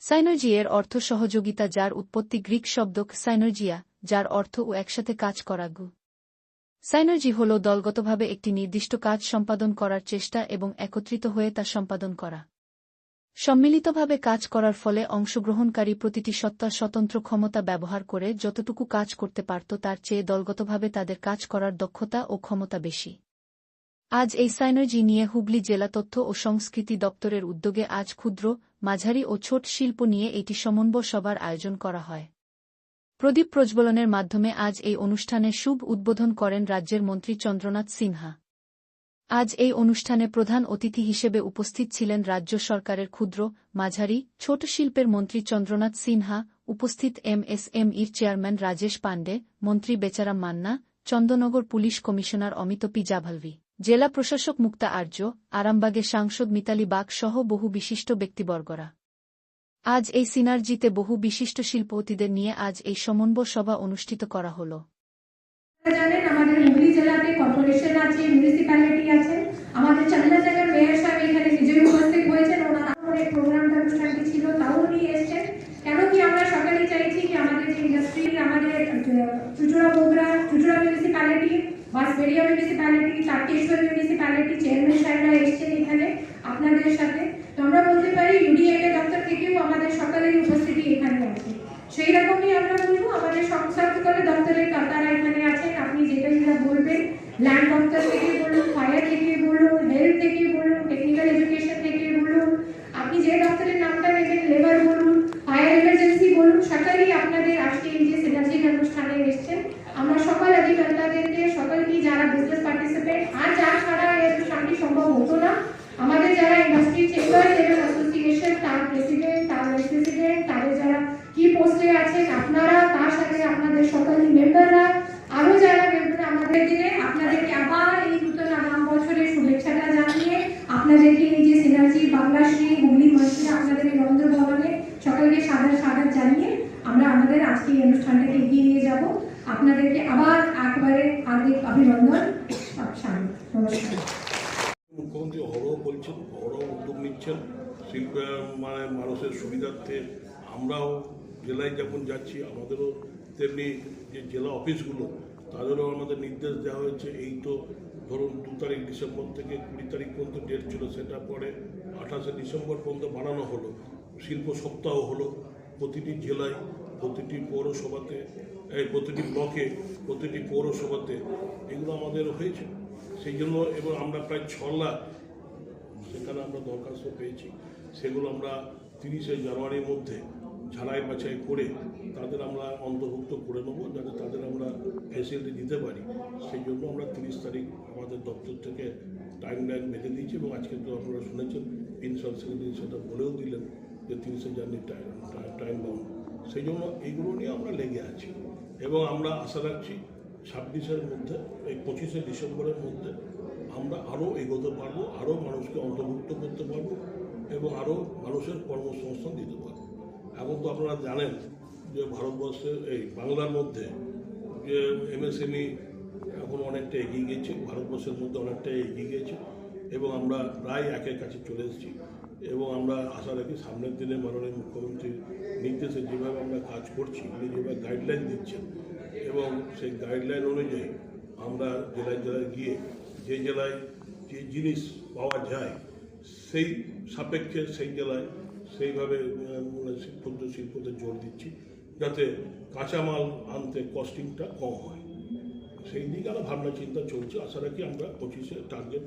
সাইনোজি এর অর্থ সহযোগিতা, যার উৎপত্তি গ্রিক শব্দ সাইনোজিয়া, যার অর্থ ও একসাথে কাজ করা গু। সাইনোজি হল দলগতভাবে একটি নির্দিষ্ট কাজ সম্পাদন করার চেষ্টা এবং একত্রিত হয়ে তা সম্পাদন করা। সম্মিলিতভাবে কাজ করার ফলে অংশগ্রহণকারী প্রতিটি সত্তা স্বতন্ত্র ক্ষমতা ব্যবহার করে যতটুকু কাজ করতে পারত, তার চেয়ে দলগতভাবে তাদের কাজ করার দক্ষতা ও ক্ষমতা বেশি। আজ এই সাইনোজি নিয়ে হুগলি জেলা তথ্য ও সংস্কৃতি দপ্তরের উদ্যোগে আজ ক্ষুদ্র, মাঝারি ও ছোট শিল্প নিয়ে এটি সমন্বয় সভার আয়োজন করা হয়। প্রদীপ প্রজ্বলনের মাধ্যমে আজ এই অনুষ্ঠানে শুভ উদ্বোধন করেন রাজ্যের মন্ত্রী চন্দ্রনাথ সিনহা। আজ এই অনুষ্ঠানে প্রধান অতিথি হিসেবে উপস্থিত ছিলেন রাজ্য সরকারের ক্ষুদ্র, মাঝারি, ছোট শিল্পের মন্ত্রী চন্দ্রনাথ সিনহা, উপস্থিত এমএসএমইর চেয়ারম্যান রাজেশ পাণ্ডে, মন্ত্রী Becharam Manna Chandannagar police commissioner Amit P Javalvi. জেলা প্রশাসক মুক্তা আর্য, আরামবাগের সাংসদ মিতালি বাগ সহ বহু বিশিষ্ট ব্যক্তিবর্গরা। আজ এই সিনার্জিতে বহু বিশিষ্ট শিল্পপতিদের নিয়ে আজ এই সমন্বয় সভা অনুষ্ঠিত করা হল। জানেন আমাদের হুগলি জেলাতে কর্পোরেশন আছে মিউনিসিপ্যালিটি আছে। আমাদের চান্না জায়গার মেয়র সাহেব এখানে উপস্থিত হয়েছেন। ওনার প্রোগ্রামটা অনুষ্ঠানটি ছিল, তাও উনি এসেছেন। কেন কি আমরা সকালে চাইছি কি আমাদের যে ইন্ডাস্ট্রি আমাদের Chuchura Bogura, Chuchura municipality Tarakeswar municipality chairman সাহেবরা এসেছেন এখানে আপনাদের সাথে। তো আমরা বলতে পারি ইউডিএফএ দপ্তর থেকেও আমাদের সকালের উপস্থিতি এখানে আছে। সেই রকমই আমরা বলব, আমাদের সংসদ দপ্তরের কর্তারা এখানে আছেন। আপনি যেটা বলবেন ল্যান্ড দপ্তর থেকে বলুন ফায়ার থেকে বলুন হেলথ থেকে বলুন টেকনিক্যাল এডুকেশন থেকে বলুন আপনি যে দপ্তরের নামটা নেবেন লেবার বলুন ফায়ার এমার্জেন্সি বলুন সকালেই আপনাদের আজকে এই যে সিনার্জিক অনুষ্ঠানে এসেছেন আমরা সকল অধিকর্তাদেরকে সকলকে যারা বিজনেস পার্টিসিপেট আর যা ছাড়া এই অনুষ্ঠানটি সম্ভব হতো না আমাদের যারা ইন্ডাস্ট্রি চেম্বার এবং অ্যাসোসিয়েশন তার প্রেসিডেন্ট তার ভাইস প্রেসিডেন্ট তাদের যারা কি পোস্টে আছেন আপনারা তার সাথে আপনাদের সকলের মেম্বাররা আরও যারা মেম্বার আমাদের আপনাদেরকে আবার এই নূতন আগাম বছরের শুভেচ্ছাটা জানিয়ে আপনাদেরকে এই যে সিনার্জি বাংলাশ্রী হুগলি মঞ্চে আপনাদের এই ভবনে সকলকে সাদর স্বাগত জানিয়ে আমরা আমাদের আজকে এই অনুষ্ঠানটাকে এগিয়ে নিয়ে যাব। আপনাদেরকে আবার একবারে হার্দিক অভিনন্দন। নমস্কার। মুখ্যমন্ত্রী অহরহ বলছেন, অহরহ উদ্যোগ নিচ্ছেন। শিল্প মানে মানুষের সুবিধার্থে আমরাও জেলায় যেমন যাচ্ছি, আমাদেরও তেমনি যে জেলা অফিসগুলো তাদেরও আমাদের নির্দেশ দেওয়া হয়েছে। এই তো ধরুন দু তারিখ ডিসেম্বর থেকে কুড়ি তারিখ পর্যন্ত ডেট ছিল, সেটা পরে আঠাশে ডিসেম্বর পর্যন্ত বাড়ানো হলো। শিল্প সপ্তাহ হলো প্রতিটি জেলায়, প্রতিটি পৌরসভাতে প্রতিটি ব্লকে, প্রতিটি পৌরসভাতে। এগুলো আমাদের হয়েছে। সেই জন্য এবং আমরা প্রায় ছ লাখ সেখানে আমরা দরখাস্ত পেয়েছি, সেগুলো আমরা তিরিশে জানুয়ারির মধ্যে ঝাড়াই বাছাই করে তাদের আমরা অন্তর্ভুক্ত করে নেব, যাতে তাদের আমরা ফেসিলিটি দিতে পারি। সেই জন্য আমরা তিরিশ তারিখ আমাদের দপ্তর থেকে টাইম লাইন বেঁধে দিয়েছি এবং আজকে তো আপনারা শুনেছেন প্রিন্সিপাল সেক্রেটারি সেটা বলেও দিলেন যে তিরিশে জানুয়ারি টাইম টাইম বাউন্ড সেই জন্য এইগুলো নিয়ে আমরা লেগে আছি এবং আমরা আশা রাখছি ছাব্বিশের মধ্যে, এই পঁচিশে ডিসেম্বরের মধ্যে আমরা আরও এগোতে পারব আরও মানুষকে অন্তর্ভুক্ত করতে পারব এবং আরও মানুষের কর্মসংস্থান দিতে পারব। এখন তো আপনারা জানেন যে ভারতবর্ষের এই বাংলার মধ্যে যে এমএসএমই এখন অনেকটা এগিয়ে গেছে ভারতবর্ষের মধ্যে অনেকটা এগিয়ে গেছে এবং আমরা প্রায় একের কাছে চলে এসেছি এবং আমরা আশা রাখি সামনের দিনে মাননীয় মুখ্যমন্ত্রীর নির্দেশে যেভাবে আমরা কাজ করছি, উনি যেভাবে গাইডলাইন দিচ্ছেন এবং সেই গাইডলাইন অনুযায়ী আমরা জেলায় জেলায় গিয়ে যে জেলায় যে জিনিস পাওয়া যায়, সেই সাপেক্ষে সেই জেলায় সেইভাবে শিল্পদের ক্ষুদ্র শিল্পতে জোর দিচ্ছি, যাতে কাঁচামাল আনতে কস্টিংটা কম হয়। সেই দিকে আমরা ভাবনা চিন্তা চলছে। আশা রাখি আমরা পঁচিশে টার্গেট